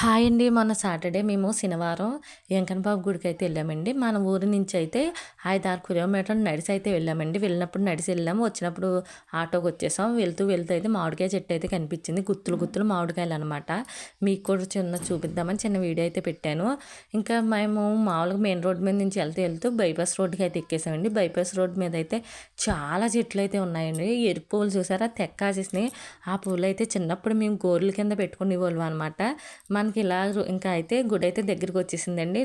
Hi అండి. మొన్న Saturday మేము శనివారం వెంకన్నబాబు గుడికి అయితే వెళ్ళామండి. మన ఊరి నుంచి అయితే ఐదారు కిలోమీటర్లు నడిచి అయితే వెళ్ళామండి. వెళ్ళినప్పుడు నడిచి వెళ్ళాము. వచ్చినప్పుడు ఆటోకి వచ్చేసాం. వెళ్తూ వెళ్తూ అయితే మామిడికాయ చెట్టు అయితే కనిపించింది. గుత్తులు గుత్తులు మామిడికాయలు అనమాట మీకు కూడా చిన్న చూపిద్దామని చిన్న వీడియో అయితే పెట్టాను. ఇంకా మేము మామూలుగా మెయిన్ రోడ్ మీద నుంచి వెళ్తూ వెళ్తూ బైపాస్ రోడ్డుకి అయితే ఎక్కేసామండి. బైపాస్ రోడ్ మీద అయితే చాలా చెట్లు అయితే ఉన్నాయండి. ఎరుపు పూలు చూసారా? తెక్కాసేసినాయి. ఆ పూలు అయితే చిన్నప్పుడు మేము గోర్ల కింద పెట్టుకునే వాళ్ళం అనమాట మనకి ఇలా ఇంకా అయితే గుడి అయితే దగ్గరికి వచ్చేసిందండి.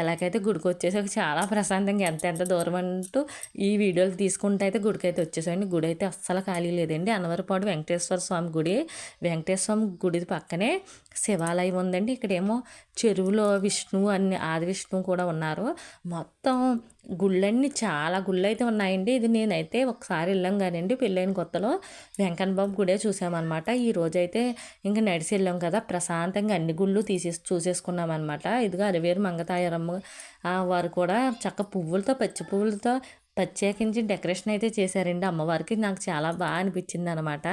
ఎలాగైతే గుడికి వచ్చేసాక చాలా ప్రశాంతంగా ఎంత ఎంత దూరం అంటూ ఈ వీడియోలు తీసుకుంటే అయితే గుడికి అయితే వచ్చేసాయండి గుడి అయితే అస్సలు ఖాళీ లేదండి. అనవరపాడు వెంకటేశ్వర స్వామి గుడి. వెంకటేశ్వర స్వామి గుడి పక్కనే శివాలయం ఉందండి. ఇక్కడేమో చెరువులో విష్ణువు అన్ని ఆది విష్ణువు కూడా ఉన్నారు. మొత్తం గుళ్ళన్నీ చాలా గుళ్ళు అయితే ఉన్నాయండి. ఇది నేనైతే ఒకసారి వెళ్ళాం కానివ్వండి పెళ్ళైన కొత్తలో వెంకన్న బాబు గుడే చూసామన్నమాట. ఈ రోజైతే ఇంకా నడిచి వెళ్ళాం కదా ప్రశాంతంగా అన్ని గుళ్ళు తీసేసి చూసేసుకున్నాం అనమాట ఇదిగా అరివేరు మంగతాయరమ్మ వారు కూడా చక్క పువ్వులతో పచ్చి పువ్వులతో ప్రత్యేకించి డెకరేషన్ అయితే చేశారండి. అమ్మవారికి నాకు చాలా బాగా అనిపించింది అనమాట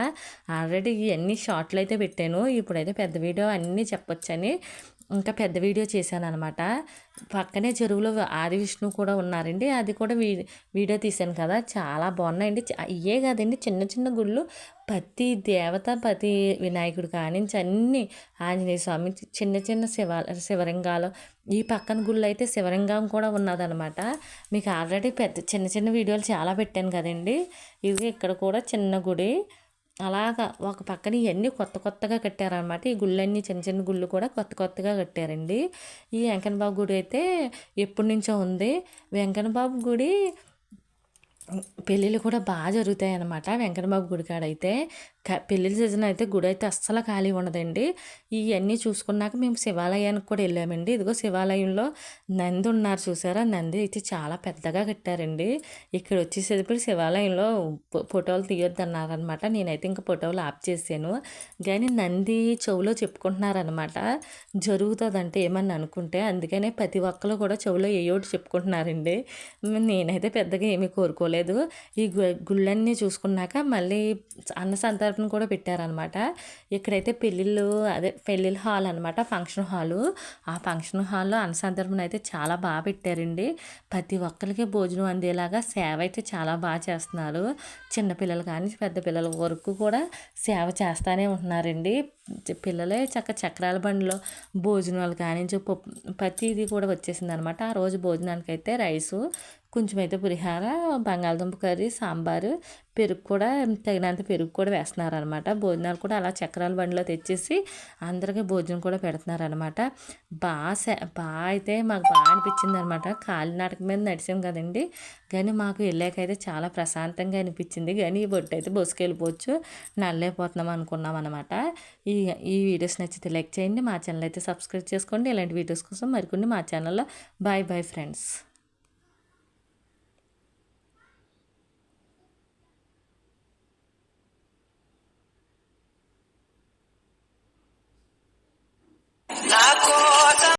ఆల్రెడీ ఇవన్నీ షార్ట్లు అయితే పెట్టాను. ఇప్పుడైతే పెద్ద వీడియో అన్నీ చెప్పొచ్చని ఇంకా పెద్ద వీడియో చేశాను అనమాట పక్కనే చెరువులో ఆది విష్ణు కూడా ఉన్నారండి. అది కూడా వీ వీడియో తీశాను కదా. చాలా బాగున్నాయండి. ఇవే కాదండి. చిన్న చిన్న గుళ్ళు. ప్రతి దేవత ప్రతి వినాయకుడు కానించి అన్ని ఆంజనేయ స్వామి చిన్న చిన్న శివ శివలింగాలు ఈ పక్కన గుళ్ళు అయితే శివలింగం కూడా ఉన్నదనమాట మీకు ఆల్రెడీ పెద్ద చిన్న చిన్న వీడియోలు చాలా పెట్టాను కదండి. ఇది ఇక్కడ కూడా చిన్న గుడి. అలాగా ఒక పక్కన ఇవన్నీ కొత్త కొత్తగా కట్టారనమాట ఈ గుళ్ళన్నీ చిన్న చిన్న గుళ్ళు కూడా కొత్త కొత్తగా కట్టారండి. ఈ వెంకన్నబాబు గుడి అయితే ఎప్పటి నుంచో ఉంది. వెంకటబాబు గుడి పెళ్ళిళ్ళు కూడా బాగా జరుగుతాయి అన్నమాట వెంకటబాబు గుడి కాడ అయితే పెళ్ళిళ్ళ సీజన్ అయితే గుడి అయితే అస్సలు ఖాళీ ఉండదండి. ఇవన్నీ చూసుకున్నాక మేము శివాలయానికి కూడా వెళ్ళామండి. ఇదిగో శివాలయంలో నంది ఉన్నారు చూసారా? నంది అయితే చాలా పెద్దగా కట్టారండి. ఇక్కడ వచ్చేసేటప్పుడు శివాలయంలో ఫోటోలు తీయొద్దు అన్నారనమాట నేనైతే ఇంకా ఫోటోలు ఆప్ చేశాను. కానీ నంది చెవులో చెప్పుకుంటున్నారనమాట జరుగుతుందంటే ఏమని అనుకుంటే అందుకనే ప్రతి ఒక్కరు కూడా చెవులో ఏయోటి చెప్పుకుంటున్నారండి. నేనైతే పెద్దగా ఏమీ కోరుకోలేదు. ఈ గుళ్ళన్నీ చూసుకున్నాక మళ్ళీ అన్న సంతర్పణ తరపున కూడా పెట్టారనమాట. ఇక్కడైతే పెళ్ళిళ్ళు అదే పెళ్ళిళ్ళ హాల్ అనమాట ఫంక్షన్ హాలు. ఆ ఫంక్షన్ హాల్లో అన్నసందర్భం అయితే చాలా బాగా పెట్టారండి. ప్రతి ఒక్కరికి భోజనం అందేలాగా సేవ అయితే చాలా బాగా చేస్తున్నారు. చిన్నపిల్లలు కానీ పెద్ద పిల్లల వరకు కూడా సేవ చేస్తూనే ఉంటున్నారండి. పిల్లలే చక్క చక్రాల బండిలో భోజనాలు కానీ ప్రతిదీ కూడా వచ్చేసింది అనమాట ఆ రోజు భోజనానికి అయితే రైసు కొంచెం అయితే పులిహార బంగాళదుంప కర్రీ సాంబారు పెరుగు కూడా తగినంత పెరుగు కూడా వేస్తున్నారనమాట. భోజనాలు కూడా అలా చక్రాల బండిలో తెచ్చేసి అందరికీ భోజనం కూడా పెడుతున్నారనమాట. బాగా బాగా అయితే మాకు బాగా అనిపించింది అనమాట కాలినాటక మీద నడిచాం కదండి. కానీ మాకు వెళ్ళాకైతే చాలా ప్రశాంతంగా అనిపించింది. కానీ ఈ బొట్టు అయితే బొసుకెళ్ళిపోవచ్చు నల్లైపోతున్నాం అనుకున్నాం అనమాట. ఈ ఈ వీడియోస్ నచ్చితే లైక్ చేయండి. మా ఛానల్ అయితే సబ్స్క్రైబ్ చేసుకోండి. ఇలాంటి వీడియోస్ కోసం మరికొన్ని మా ఛానల్లో. Bye bye friends.